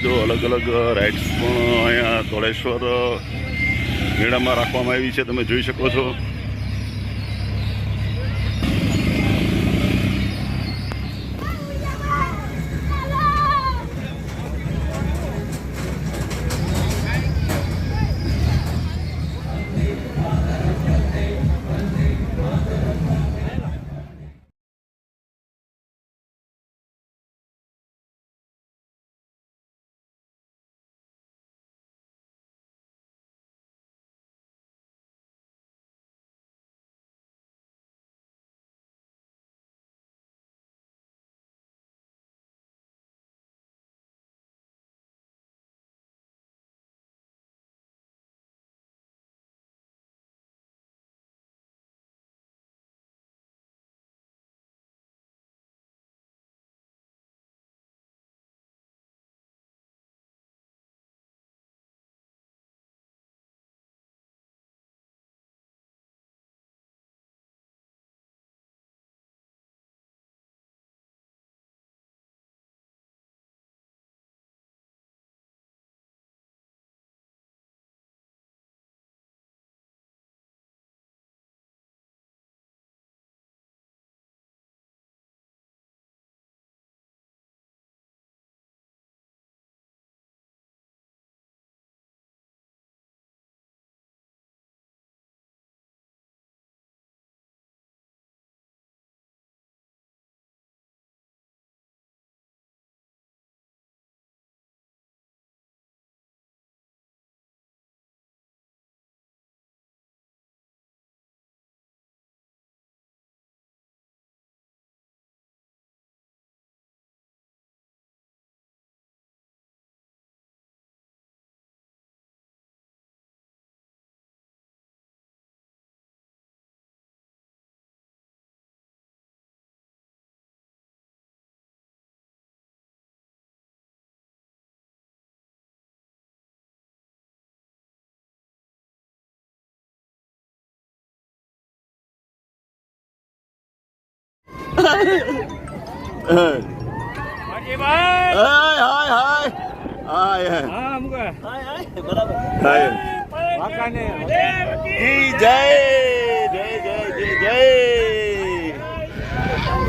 જો અલગ અલગ રાઇડ્સ પણ અહીંયા ધોળેશ્વર મેળામાં રાખવામાં આવી છે, તમે જોઈ શકો છો.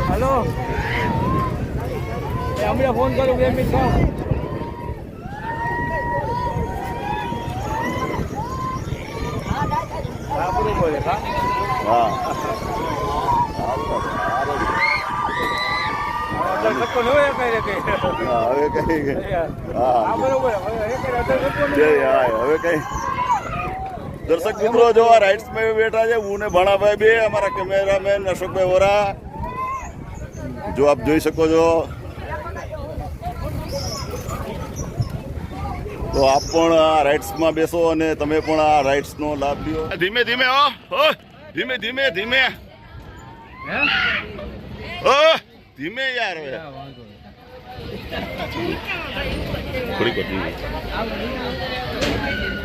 હલો હમણાં ફોન કરું બે મિનિટ હા બરોબર છે હા હા અઢાર ટકો ન હોય કઈ કઈ હા, હવે કઈ હવે કઈ દર્શક મિત્રો જો આ રાઇટ્સમાં બેઠા છે હું ને ભાણાભાઈ બે અમારા કેમેરામેન અશોકભાઈ વોરા જો આપ જોઈ શકો છો તો આપ પણ આ રાઇડ્સમાં બેસો અને તમે પણ આ રાઇડ્સનો લાભ લ્યો ધીમે ધીમે ધીમે ધીમે ધીમે હે? ઓ ધીમે યાર હવે હા, વાંધો નહીં. થોડીક વાર ધીમે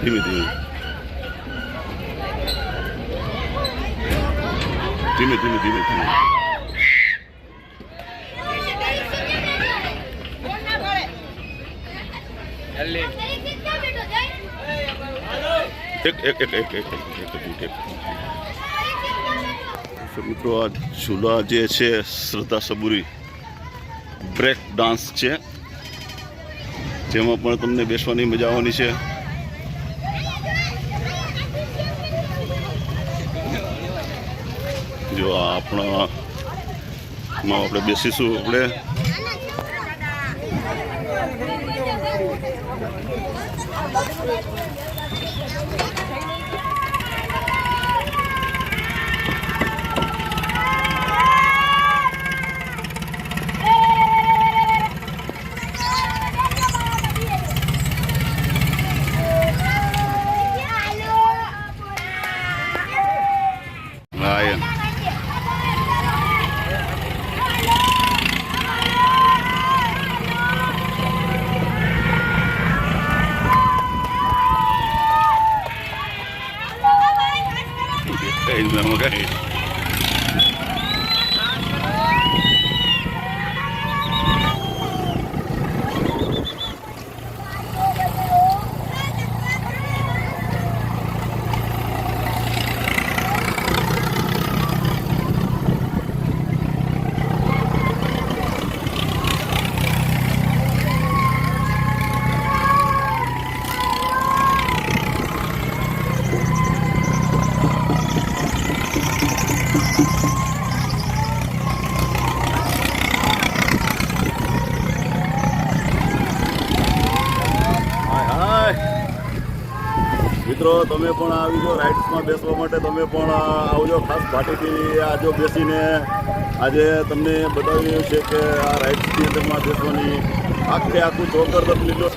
ધીમે ધીમે ધીમે ધીમે ધીમે ધીમે જલ્દી. એક એક એક એક એક એક એક મિનિટ એક તો મિત્રો, આ ઝૂલા જે છે, શ્રદ્ધા સબુરી બ્રેક ડાન્સ છે, જેમાં પણ તમને બેસવાની મજા આવવાની છે. જો આ આપણા માં આપણે બેસીશું આપણે. હા એમ કઈ ના કઈ મિત્રો તમે પણ આવી જો રાઇડ્સમાં બેસવા માટે તમે પણ આવજો. ખાસ ભાટીથી આજો બેસીને આજે તમને બતાવ્યું છે કે આ રાઇડ્સની અંદરમાં બેસવાની આખે આખું ચોકર લીધો.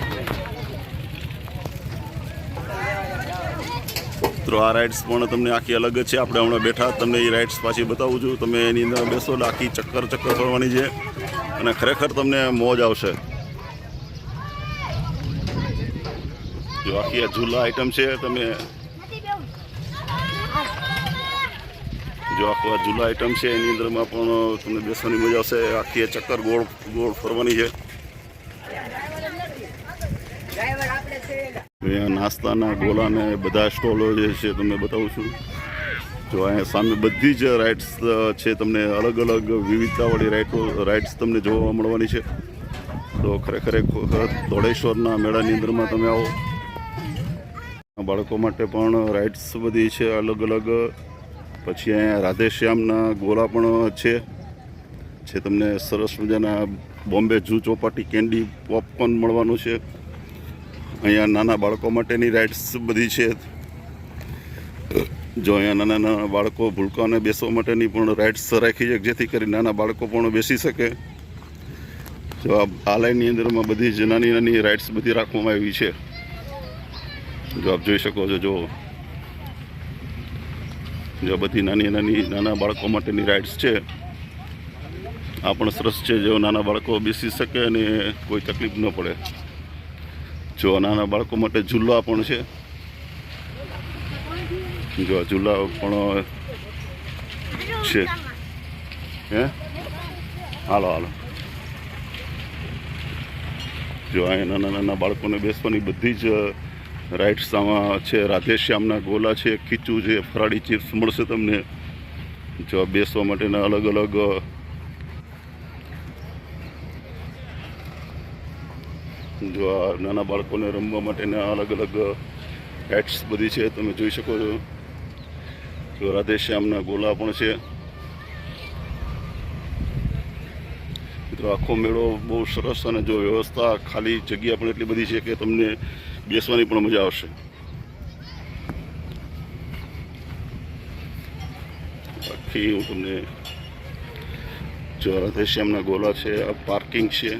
મિત્રો, આ રાઇડ્સ પણ તમને આખી અલગ છે. આપણે હમણાં બેઠા, તમને એ રાઇડ્સ પાછી બતાવું છું. તમે એની અંદર બેસો એટલે આખી ચક્કર ચક્કર ફરવાની છે અને ખરેખર તમને મોજ આવશે. આખી આ ઝૂલા આઈટમ છે, તમે જો આખું આ ઝૂલા આઈટમ છે, એની અંદરમાં પણ તમને બેસવાની મજા આવશે. આખી આ ચક્કર ગોળ ગોળ ફરવાની છે. નાસ્તાના ગોલા ને બધા સ્ટોલો જે છે, તમને બતાવું છું. જો અહીંયા સામે બધી જ રાઇડ્સ છે તમને અલગ અલગ વિવિધતાવાળી રાઇડો રાઇડ્સ તમને જોવા મળવાની છે. તો ખરેખર દોડેશ્વરના મેળાની અંદરમાં તમે આવો. બાળકો માટે પણ રાઇડ્સ બધી છે, અલગ અલગ. પછી અહીંયા રાધેશ્યામના ગોળા પણ છે છે તમને સરસ મજાના બોમ્બે જૂ ચોપાટી, કેન્ડી, પોપકોર્ન મળવાનું છે. અહીંયા નાના બાળકો માટેની રાઇડ્સ બધી છે. જો અહીંયા નાના નાના બાળકો ભૂલકાઓને બેસવા માટેની પણ રાઇડ્સ રાખી છે, જેથી કરી નાના બાળકો પણ બેસી શકે. જો આ લાઇનની અંદરમાં બધી જ નાની નાની રાઇડ્સ બધી રાખવામાં આવી છે. જો આપ જોઈ શકો છો, જો. જો બધી નાની નાની નાના બાળકો માટેની રાઇડ્સ છે. આ પણ સરસ છે જો નાના બાળકો બેસી શકે અને કોઈ તકલીફ ન પડે. જો નાના બાળકો માટે ઝૂલા પણ છે. જો ઝૂલા પણ છે. હે? હાલો હાલો. જો અહીંયા નાના નાના બાળકોને બેસવાની બધી જ આમાં છે, રાધેશ્યામના ગોલા છે, ખીચું છે, ફરાળી ચિપ્સ મળશે તમને. જો બેસવા માટેના અલગ અલગ જો નાના બાળકોને રમવા માટેના અલગ અલગ રાઇડ્સ બધી છે, તમે જોઈ શકો છો. જો રાધેશ્યામના ગોલા પણ છે. મિત્રો, આખો મેળો બહુ સરસ અને જો વ્યવસ્થા ખાલી જગ્યા પણ એટલી બધી છે કે તમને બેસવાની પણ મજા આવશે. બાકી હું તમને જો રાધેશ્યામના ગોલા છે, આ પાર્કિંગ છે.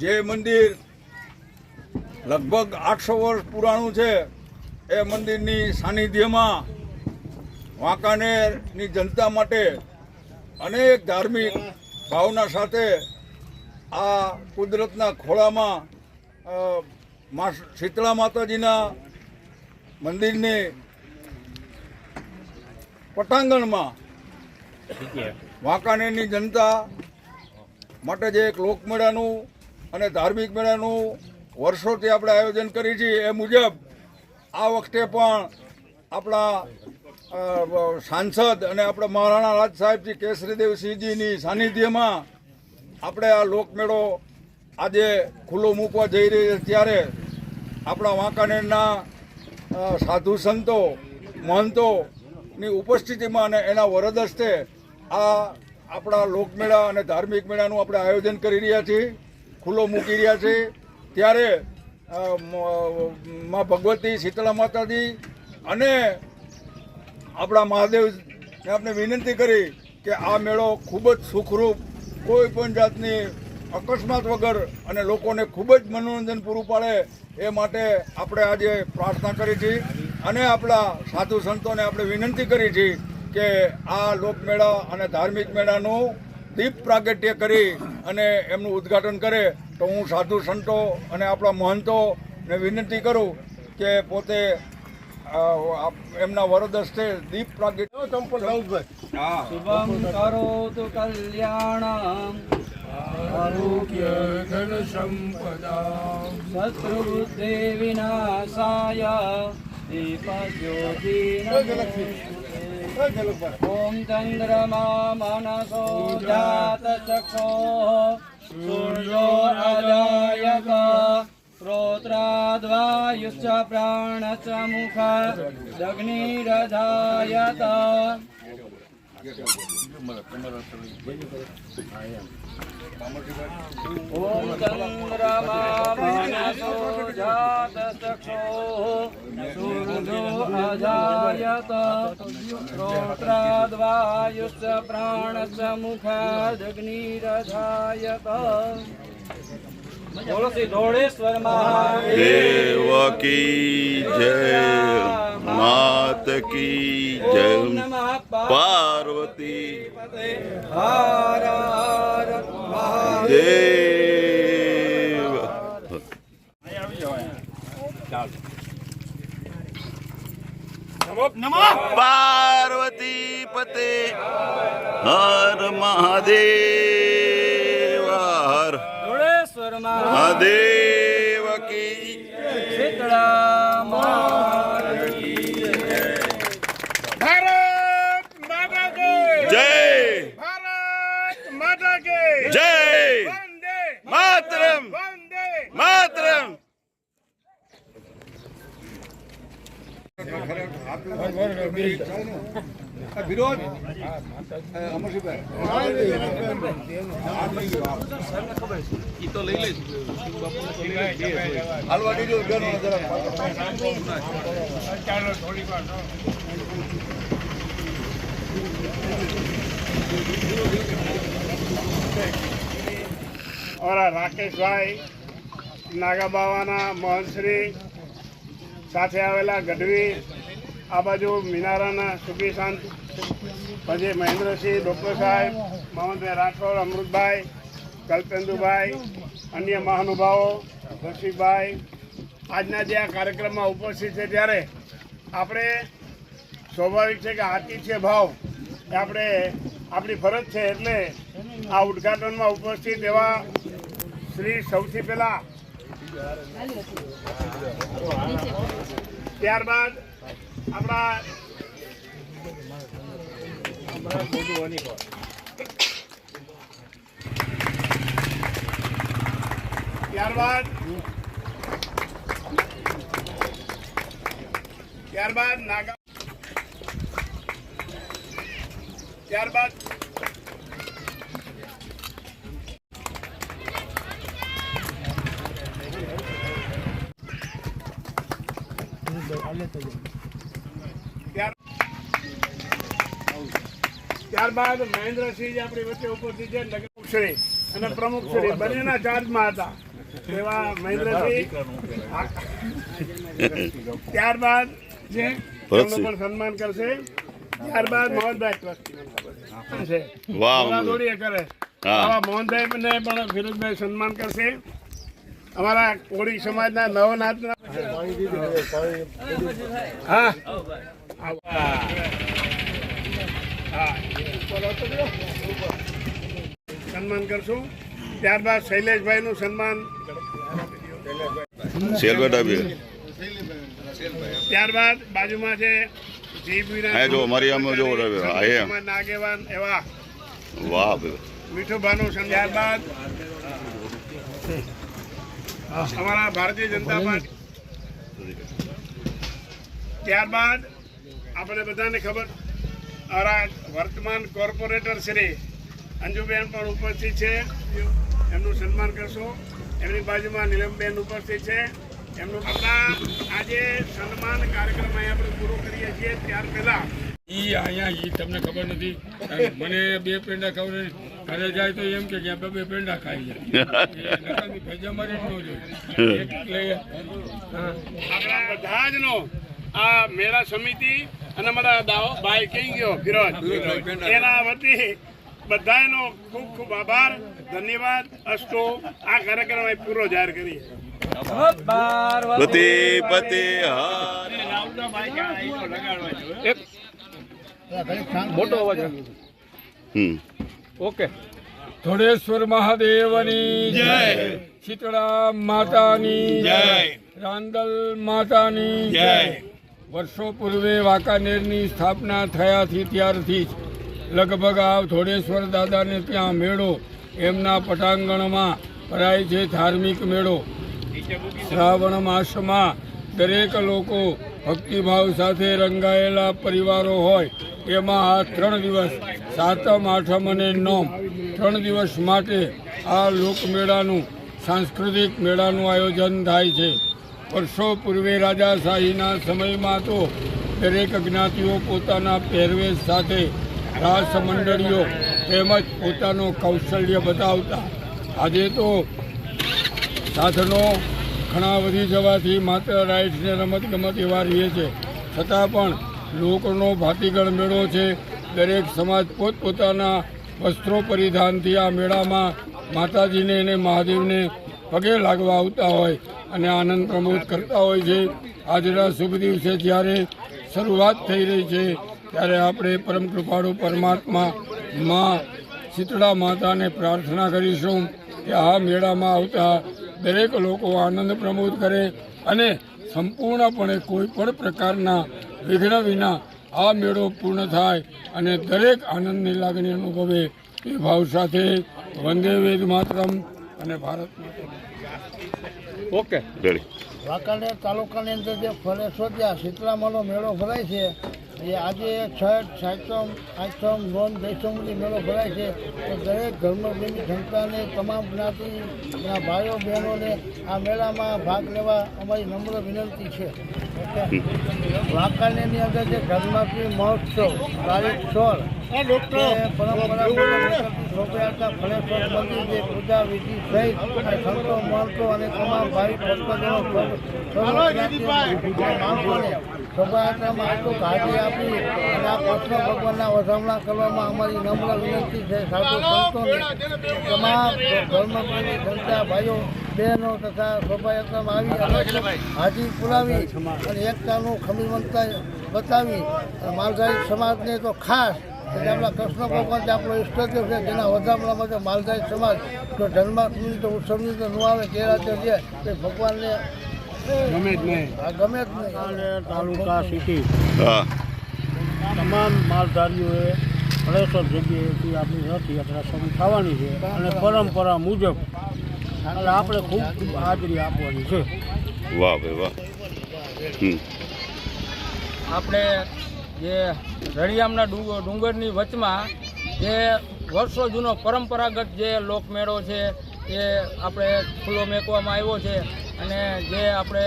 જે મંદિર. લગભગ આઠસો વર્ષ પુરાણું છે એ મંદિરની સાનિધ્યમાં વાંકાનેરની જનતા માટે અનેક ધાર્મિક ભાવના સાથે આ કુદરતના ખોળામાં મા શીતળા માતાજીના મંદિરની પટાંગણમાં વાંકાનેરની જનતા માટે જે એક લોકમેળાનું અને ધાર્મિક મેળાનું વર્ષોથી આપણે આયોજન કરી છીએ એ મુજબ આ વખતે પણ આપણા સાંસદ અને આપણા મહારાણા રાજ સાહેબજી કેસરીદેવસિંહજીની સાનિધ્યમાં આપણે આ લોકમેળો આજે ખુલ્લો મૂકવા જઈ રહ્યો છે. ત્યારે આપણા વાંકાનેરના સાધુ સંતો, મહંતોની ઉપસ્થિતિમાં અને એના વરદ હસ્તે આ આપણા લોકમેળા અને ધાર્મિક મેળાનું આપણે આયોજન કરી રહ્યા છીએ. ખુલ્લો મૂકી રહ્યા છીએ. ત્યારે માં ભગવતી શીતળા માતાજી અને આપણા મહાદેવને આપણે વિનંતી કરી કે આ મેળો ખૂબ જ સુખરૂપ, કોઈ પણ જાતની અકસ્માત વગર અને લોકોને ખૂબ જ મનોરંજન પૂરું પાડે એ માટે આપણે આજે પ્રાર્થના કરી છીએ અને આપણા સાધુ સંતોને આપણે વિનંતી કરી છીએ કે આ લોકમેળા અને ધાર્મિક મેળાનું દીપ પ્રાગટ્ય કરી અને એમનું ઉદ્ઘાટન કરે. તો હું સાધુ સંતો અને આપણા મહંતોને વિનંતી કરું કે પોતે એમના વરદ હસ્તે દીપ પ્રાગટ્ય હા. શુભમ કરોતુ કલ્યાણ આરોગ્ય ધન સંપદા શત્રુબુદ્ધિ વિનાશાય. દીપજ્યોતિ ઓમ ॐ चन्द्रमा मनसो जातचक्षो सूर्योरजायत श्रोत्राद्वायुश्च प्राणश्च मुख दग्निरधायत अजायत श्रोत्राद्वायुश्च प्राणश्च मुखादग्निरधायत तुलसी धोड़ेश्वर महादेव की जय માત કી જય. પાર્વતી. દેવ. પાર્વતી પતે. હર મહાદેવ. હર. મહાદેવ કી. શીતળા જય માતરમ માતરમ. વિરોધ અમરસિંહભાઈ તો લઈ લઈશ હાલવા દીધો ઓરા રાકેશભાઈ, નાગાબાવાના મોહનશ્રી સાથે આવેલા ગઢવી, આ બાજુ મિનારાના સુખી શાંત પછી મહેન્દ્રસિંહ ડોક્ટર સાહેબ, મહંતભાઈ રાઠોડ, અમૃતભાઈ, કલ્પેન્દુભાઈ, અન્ય મહાનુભાવો, રસિકભાઈ. આજના જે આ કાર્યક્રમમાં ઉપસ્થિત છે ત્યારે આપણે સ્વાભાવિક છે કે આતી છે ભાવ. આપણે, આપણી ફરજ છે એટલે આ ઉદ્ઘાટનમાં ઉપસ્થિત એવા શ્રી સૌથી પહેલા ત્યારબાદ આપણા ત્યારબાદ ત્યારબાદ નાગા ત્યારબાદ ત્યાર- ત્યારબાદ મહેન્દ્રસિંહ આપણી વચ્ચે ઉપસ્થિત છે નગરશ્રી અને પ્રમુખશ્રી બંનેના ચાર્જમાં હતા. એવા મહેન્દ્રસિંહ ત્યારબાદ જે એમનું પણ સન્માન કરશે. ત્યારબાદ મોહનભાઈ ટ્રસ્ટી દોડીએ કરે. આવા મોહનભાઈ ને પણ ફિરોજભાઈ સન્માન કરશે. અમારા કોળી સમાજના નવનાથના હા. હા. સન્માન કરશું. ત્યારબાદ શૈલેષભાઈનું સન્માન. ત્યારબાદ બાજુમાં છે આગેવાન એવા વાહ મીઠુભાનું સન્માન. બાદ અમારા ભારતીય જનતા પાર્ટી. ત્યારબાદ આપણે બધાને ખબર અમારા વર્તમાન કોર્પોરેટર શ્રી અંજુબેન પણ ઉપસ્થિત છે. એમનું સન્માન કરશો. એમની બાજુમાં નીલમબેન ઉપસ્થિત છે. એમનું આપણા આજે સન્માન કાર્યક્રમ અહીંયા આપણે પૂરો કરીએ છીએ. ત્યાર પહેલાં ઈ અહીંયા ઈ તમને ખબર નથી. મને બે પેંડા ખબર નથી. ઘરે જાય તો એમ કે જ્યાં બે બે પેંડા ખાઈ જાય. એ મારી ન જોઈએ એટલે હા. આપણા બધા જ નો આ મેળા સમિતિ અને મારા દાવો ભાઈ કઈ ગયો ફિરોજ એના વતી બધાનો ખૂબ ખૂબ આભાર ધન્યવાદ. અસ્તો આ કાર્યક્રમ પૂરો જાહેર કરીએ. પતિ પતિ હર. હમ. ઓકે. ધોળેશ્વર મહાદેવની જય. શીતળા માતાની જય. રાંદલ માતાની જય. વર્ષો પૂર્વે વાંકાનેરની સ્થાપના થયાથી ત્યારથી જ લગભગ આ ધોળેશ્વર દાદાને ત્યાં મેળો એમના પટાંગણમાં ભરાય છે ધાર્મિક મેળો. શ્રાવણ માસમાં દરેક લોકો ભક્તિભાવ સાથે રંગાયેલા પરિવારો હોય, એમાં આ ત્રણ દિવસ, સાતમ, આઠમ અને નોમ, ત્રણ દિવસ માટે આ લોકમેળાનું સાંસ્કૃતિક મેળાનું આયોજન થાય છે. વર્ષો પૂર્વે રાજાશાહીના સમયમાં તો દરેક જ્ઞાતિઓ પોતાના પહેરવેશ સાથે રાસ મંડળીઓ તેમજ પોતાનું કૌશલ્ય બતાવતા. આજે તો સાધનો ઘણા વધી જવાથી માત્ર રાઇડ્સને રમતગમત રમત ગમત એવા રહીએ છે. છતાં પણ લોકોનો ભાતીગળ મેળો છે. દરેક સમાજ પોતપોતાના વસ્ત્રો પરિધાનથી આ મેળામાં માતાજીને અને મહાદેવને પગે લાગવા આવતા હોય અને આનંદ પ્રમોદ કરતા હોય છે. આજના શુભ દિવસે જ્યારે શરૂઆત થઈ રહી છે, ત્યારે આપણે પરમ કૃપાળુ પરમાત્મા માં શીતળા માતાને પ્રાર્થના કરીશું કે આ મેળામાં આવતા દરેક લોકો આનંદ પ્રમોદ કરે અને સંપૂર્ણપણે કોઈ પણ પ્રકારના વિઘ્ન વિના આ મેળો પૂર્ણ થાય અને દરેક આનંદની લાગણી અનુભવે એ ભાવ સાથે વંદે વેદ માતરમ. અને ભારત ઓકે. રેડી. વાંકાનેર તાલુકાની અંદર જે ફરે શોધ્યા શીતળામાનો મેળો ભરાય છે. એ આજે છઠ સાતમ આઠમ નોન દસમની મેળો ભરાય છે. તો દરેક ધર્મપ્રેમી જનતાને તમામ જ્ઞાતિના ભાઈઓ બહેનોને આ મેળામાં ભાગ લેવા અમારી નમ્ર વિનંતી છે. વાંકાનેરની અંદર જે જન્માષ્ટમી મહોત્સવ તારીખ સોળ શોભાયાત્રા ફળેશ્વર મંદિર પૂજા વિધિ થઈ અને સંતો મહંતો અને તમામ ભાઈ ભક્તજનો હાજરી આપી અને આ કૃષ્ણ ભગવાનના વધામણા કરવામાં અમારી નમ્ર વિનંતી છે સાધુ તમામ ધર્મપ્રેમી જનતા ભાઈઓ બહેનો તથા શોભાયાત્રામાં આવી હાજરી પુરાવી અને એકતાનું ખમીવંતા બતાવી માલધારી સમાજને તો ખાસ એટલે આપણા કૃષ્ણ ભગવાન આપણો ઈષ્ટદેવ છે જેના વધામણામાં માટે માલધારી સમાજ જો જન્માષ્ટમી તો ઉત્સવની તો ન આવે તે રાતે છે તે ભગવાનને ગમે જ નહીં. આ ગમે જ નહીં. અને તાલુકા સિટી તમામ માલધારીઓએ હળેશ્વર જગ્યાએથી આપણી નથી આપણે શરૂ થવાની છે અને પરંપરા મુજબ એટલે આપણે ખૂબ ખૂબ હાજરી આપવાની છે. વાહ ભાઈ વાહ. આપણે જે રળિયામના ડુંગર ડુંગરની વચમાં જે વર્ષો જૂનો પરંપરાગત જે લોકમેળો છે, એ આપણે ખુલ્લો મેકવામાં આવ્યો છે અને જે આપણે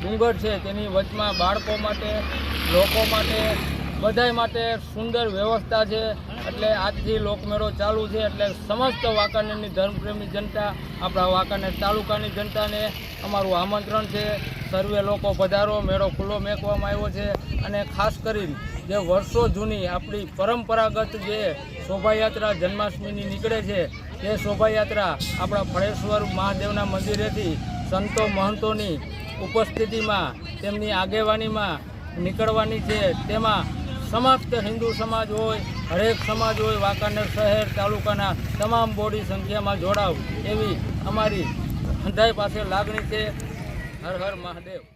ડુંગર છે તેની વચમાં બાળકો માટે, લોકો માટે, બધાય માટે સુંદર વ્યવસ્થા છે. એટલે આજથી લોકમેળો ચાલુ છે એટલે સમસ્ત વાંકાનેરની ધર્મપ્રેમી જનતા, આપણા વાંકાનેર તાલુકાની જનતાને અમારું આમંત્રણ છે. સર્વે લોકો પધારો, મેળો ખુલ્લો મેકવામાં આવ્યો છે અને ખાસ કરીને જે વર્ષો જૂની આપણી પરંપરાગત જે શોભાયાત્રા જન્માષ્ટમીની નીકળે છે, તે શોભાયાત્રા આપણા ફળેશ્વર મહાદેવના મંદિરેથી સંતો મહંતોની ઉપસ્થિતિમાં, તેમની આગેવાનીમાં નીકળવાની છે. તેમાં સમસ્ત હિન્દુ સમાજ હોય, હરેક સમાજ હોય, વાંકાનેર શહેર, તાલુકાના તમામ બોડી સંખ્યામાં જોડાવ એવી અમારી હૃદય પાસે લાગણી છે. હર હર મહાદેવ.